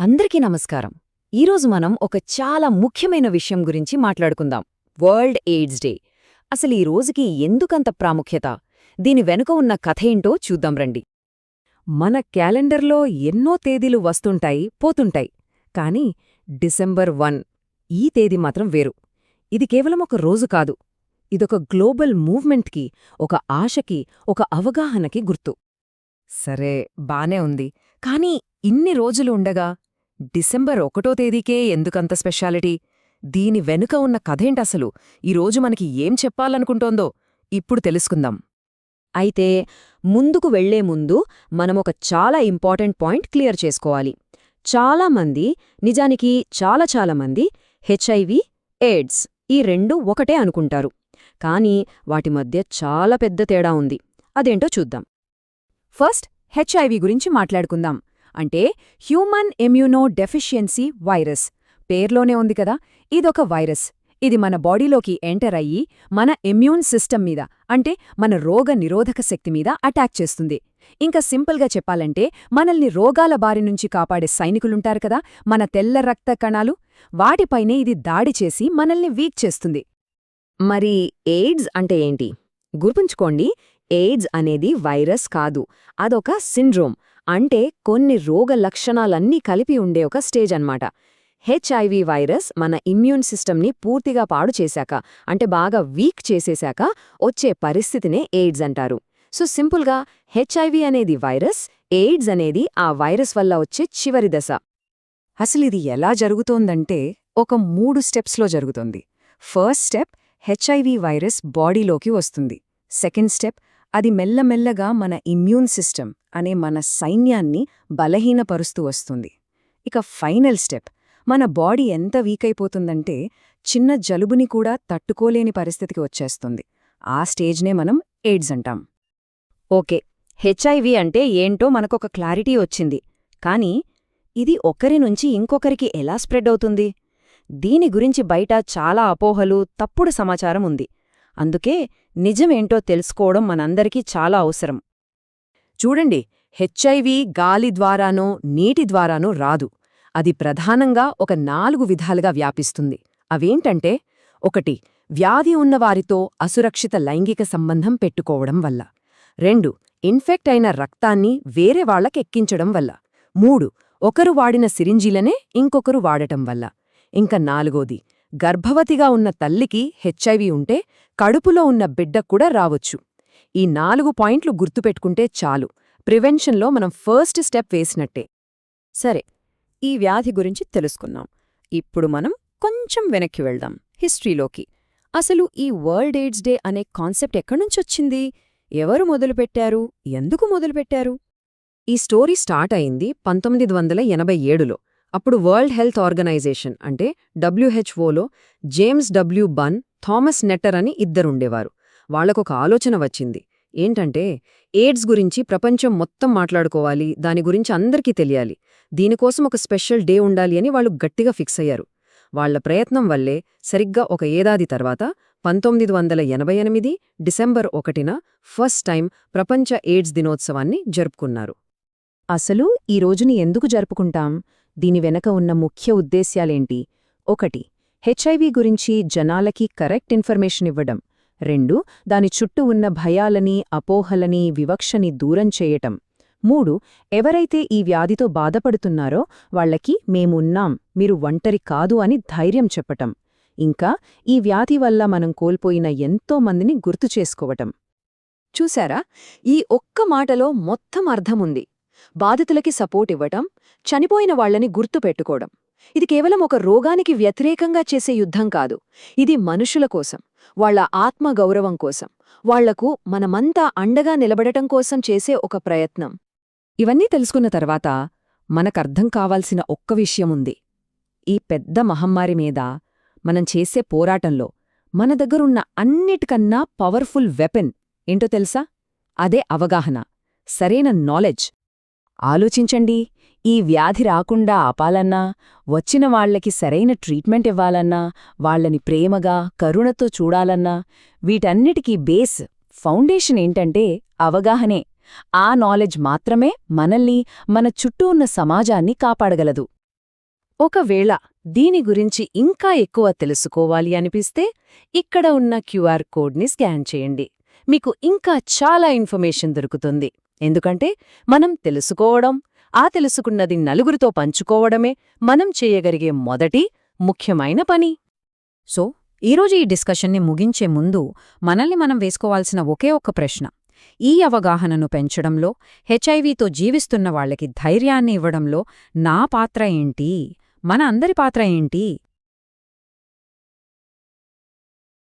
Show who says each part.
Speaker 1: అందరికీ నమస్కారం. ఈరోజు మనం ఒక చాలా ముఖ్యమైన విషయం గురించి మాట్లాడుకుందాం. World AIDS day. అసలు ఈ రోజుకి ఎందుకంత ప్రాముఖ్యత? దీని వెనుక ఉన్న కథ ఏంటో చూద్దాం రండి. మన క్యాలెండర్లో ఎన్నో తేదీలు వస్తుంటాయి పోతుంటాయి. కాని డిసెంబర్ వన్ ఈ తేదీ మాత్రం వేరు. ఇది కేవలం ఒక రోజు కాదు. ఇదొక గ్లోబల్ మూవ్మెంట్కి ఒక ఆశకి ఒక అవగాహనకి గుర్తు. సరే బానే ఉంది. కానీ ఇన్ని రోజులు ఉండగా డిసెంబర్ ఒకటో తేదీకే ఎందుకంత స్పెషాలిటీ? దీని వెనుక ఉన్న కథేంటసలు? ఈరోజు మనకి ఏం చెప్పాలనుకుంటోందో? ఇప్పుడు తెలుసుకుందాం. అయితే ముందుకు వెళ్ళే ముందు మనమొక చాలా ఇంపార్టెంట్ పాయింట్ క్లియర్ చేసుకోవాలి. చాలామంది నిజానికి చాలా చాలా మంది హెచ్ఐవి ఎయిడ్స్ ఈ రెండు ఒకటే అనుకుంటారు. కానీ వాటి మధ్య చాలా పెద్ద తేడా ఉంది. అదేంటో చూద్దాం. ఫస్ట్ హెచ్ఐవి గురించి మాట్లాడుకుందాం. అంటే హ్యూమన్ ఇమ్యూనో డెఫిషియన్సీ వైరస్. పేర్లోనే ఉంది కదా ఇదొక వైరస్. ఇది మన బాడీలోకి ఎంటర్ అయ్యి మన ఇమ్యూన్ సిస్టమ్ మీద అంటే మన రోగ నిరోధక శక్తి మీద అటాక్ చేస్తుంది. ఇంకా సింపుల్గా చెప్పాలంటే మనల్ని రోగాల బారి నుంచి కాపాడే సైనికులుంటారు కదా మన తెల్ల రక్త కణాలు. వాటిపైనే ఇది దాడి చేసి మనల్ని వీక్ చేస్తుంది. మరి ఎయిడ్స్ అంటే ఏంటి? గుర్తుంచుకోండి ఎయిడ్స్ అనేది వైరస్ కాదు అదొక సిండ్రోమ్. అంటే కొన్ని రోగ లక్షణాలన్నీ కలిపి ఉండే ఒక స్టేజ్ అన్నమాట. హెచ్ఐవి వైరస్ మన ఇమ్యూన్ సిస్టమ్ని పూర్తిగా పాడు చేశాక అంటే బాగా వీక్ చేసేశాక వచ్చే పరిస్థితినే ఎయిడ్స్ అంటారు. సో సింపుల్గా హెచ్ఐవి అనేది వైరస్ ఎయిడ్స్ అనేది ఆ వైరస్ వల్ల వచ్చే చివరి దశ. అసలిది ఎలా జరుగుతోందంటే ఒక మూడు స్టెప్స్లో జరుగుతుంది. ఫస్ట్ స్టెప్ హెచ్ఐవి వైరస్ బాడీలోకి వస్తుంది. సెకండ్ స్టెప్ అది మెల్లమెల్లగా మన ఇమ్యూన్ సిస్టమ్ అనే మన సైన్యాన్ని బలహీనపరుస్తూ వస్తుంది. ఇక ఫైనల్ స్టెప్. మన బాడీ ఎంత వీకైపోతుందంటే చిన్న జలుబుని కూడా తట్టుకోలేని పరిస్థితికి వచ్చేస్తుంది. ఆ స్టేజ్నే మనం ఎయిడ్స్ అంటాం. ఓకే హెచ్ఐవి అంటే ఏంటో మనకొక క్లారిటీ వచ్చింది. కానీ ఇది ఒకరి నుంచి ఇంకొకరికి ఎలా స్ప్రెడ్ అవుతుంది? దీని గురించి బయట చాలా అపోహలు తప్పుడు సమాచారం ఉంది. అందుకే నిజమేంటో తెలుసుకోవడం మనందరికీ చాలా అవసరం. చూడండి హెచ్ఐవి గాలి ద్వారానో నీటి ద్వారానో రాదు. అది ప్రధానంగా ఒక నాలుగు విధాలుగా వ్యాపిస్తుంది. అవేంటంటే ఒకటి వ్యాధి ఉన్నవారితో అసురక్షిత లైంగిక సంబంధం పెట్టుకోవడం వల్ల. రెండు ఇన్ఫెక్ట్ అయిన రక్తాన్ని వేరే వాళ్ళకెక్కించడం వల్ల. మూడు ఒకరు వాడిన సిరింజీలనే ఇంకొకరు వాడటం వల్ల. ఇంకా నాలుగోది గర్భవతిగా ఉన్న తల్లికి హెచ్ఐవి ఉంటే కడుపులో ఉన్న బిడ్డక్కూడా రావచ్చు. ఈ నాలుగు పాయింట్లు గుర్తుపెట్టుకుంటే చాలు. ప్రివెన్షన్లో మనం ఫస్ట్ స్టెప్ వేసినట్టే. సరే ఈ వ్యాధి గురించి తెలుసుకున్నాం ఇప్పుడు మనం కొంచెం వెనక్కి వెళ్దాం. హిస్టరీలోకి. అసలు ఈ వరల్డ్ ఎయిడ్స్ డే అనే కాన్సెప్ట్ ఎక్కడ్నుంచొచ్చింది ఎవరు మొదలుపెట్టారు? ఎందుకు మొదలుపెట్టారు? ఈ స్టోరీ స్టార్ట్ అయింది పంతొమ్మిది వందల ఎనభై ఏడులో. అప్పుడు వరల్డ్ హెల్త్ ఆర్గనైజేషన్ అంటే డబ్ల్యూహెచ్ఓలో James W bun Thomas Netter అని ఇద్దరుండేవారు. వాళ్ళకొక ఆలోచన వచ్చింది. ఏంటంటే ఎయిడ్స్ గురించి ప్రపంచం మొత్తం మాట్లాడుకోవాలి దాని గురించి అందరికీ తెలియాలి దీనికోసం ఒక స్పెషల్ డే ఉండాలి అని వాళ్ళు గట్టిగా ఫిక్స్ అయ్యారు. వాళ్ళ ప్రయత్నం వల్లే సరిగ్గా ఒక ఏడాది తర్వాత పంతొమ్మిది వందల ఎనభై ఎనిమిది డిసెంబర్ ఒకటిన ఫస్ట్ టైం ప్రపంచ ఎయిడ్స్ దినోత్సవాన్ని జరుపుకున్నారు. అసలు ఈ రోజుని ఎందుకు జరుపుకుంటాం? దీని వెనక ఉన్న ముఖ్య ఉద్దేశ్యాలేంటి? ఒకటి హెచ్ఐవి గురించి జనాలకి కరెక్ట్ ఇన్ఫర్మేషన్ ఇవ్వడం. రెండు దాని చుట్టూ ఉన్న భయాలని అపోహలని వివక్షని దూరం చేయటం. మూడు ఎవరైతే ఈ వ్యాధితో బాధపడుతున్నారో వాళ్ళకి మేమున్నాం మీరు ఒంటరి కాదు అని ధైర్యం చెప్పటం. ఇంకా ఈ వ్యాధి వల్ల మనం కోల్పోయిన ఎంతో మందిని గుర్తు చేసుకోవటం. చూశారా? ఈ ఒక్క మాటలో మొత్తం అర్థముంది. బాధితులకి సపోర్ట్ ఇవ్వటం చనిపోయిన వాళ్ళని గుర్తుపెట్టుకోవడం ఇది కేవలం ఒక రోగానికి వ్యతిరేకంగా చేసే యుద్ధం కాదు. ఇది మనుషుల కోసం వాళ్ళ ఆత్మగౌరవం కోసం వాళ్ళకు మనమంతా అండగా నిలబడటం కోసం చేసే ఒక ప్రయత్నం. ఇవన్నీ తెలుసుకున్న తర్వాత మనకర్థం కావాల్సిన ఒక్క విషయముంది ఈ పెద్ద మహమ్మారి మీద మనం చేసే పోరాటంలో మన దగ్గరున్న అన్నిటికన్నా పవర్ఫుల్ వెపెన్ ఏంటో తెలుసా? అదే అవగాహన సరైన నాలెడ్జ్. ఆలోచించండి ఈ వ్యాధి రాకుండా ఆపాలన్నా వచ్చిన వాళ్ళకి సరైన ట్రీట్మెంట్ ఇవ్వాలన్నా వాళ్ళని ప్రేమగా కరుణతో చూడాలన్నా వీటన్నిటికీ బేస్ ఫౌండేషన్ ఏంటంటే అవగాహనే. ఆ నాలెడ్జ్ మాత్రమే మనల్ని మన చుట్టూ ఉన్న సమాజాన్ని కాపాడగలదు. ఒకవేళ దీని గురించి ఇంకా ఎక్కువ తెలుసుకోవాలి అనిపిస్తే ఇక్కడ ఉన్న క్యూఆర్ కోడ్ని స్కాన్ చేయండి. మీకు ఇంకా చాలా ఇన్ఫర్మేషన్ దొరుకుతుంది. ఎందుకంటే మనం తెలుసుకోవడం ఆ తెలుసుకున్నది నలుగురితో పంచుకోవడమే మనం చేయగలిగే మొదటి ముఖ్యమైన పని.
Speaker 2: సో ఈరోజు ఈ డిస్కషన్ని ముగించే ముందు మనల్ని మనం వేసుకోవాల్సిన ఒకే ఒక్క ప్రశ్న. ఈ అవగాహనను పెంచడంలో హెచ్ఐవితో జీవిస్తున్న వాళ్ళకి ధైర్యాన్ని ఇవ్వడంలో నా పాత్ర ఏంటి? మన అందరి పాత్ర ఏంటి?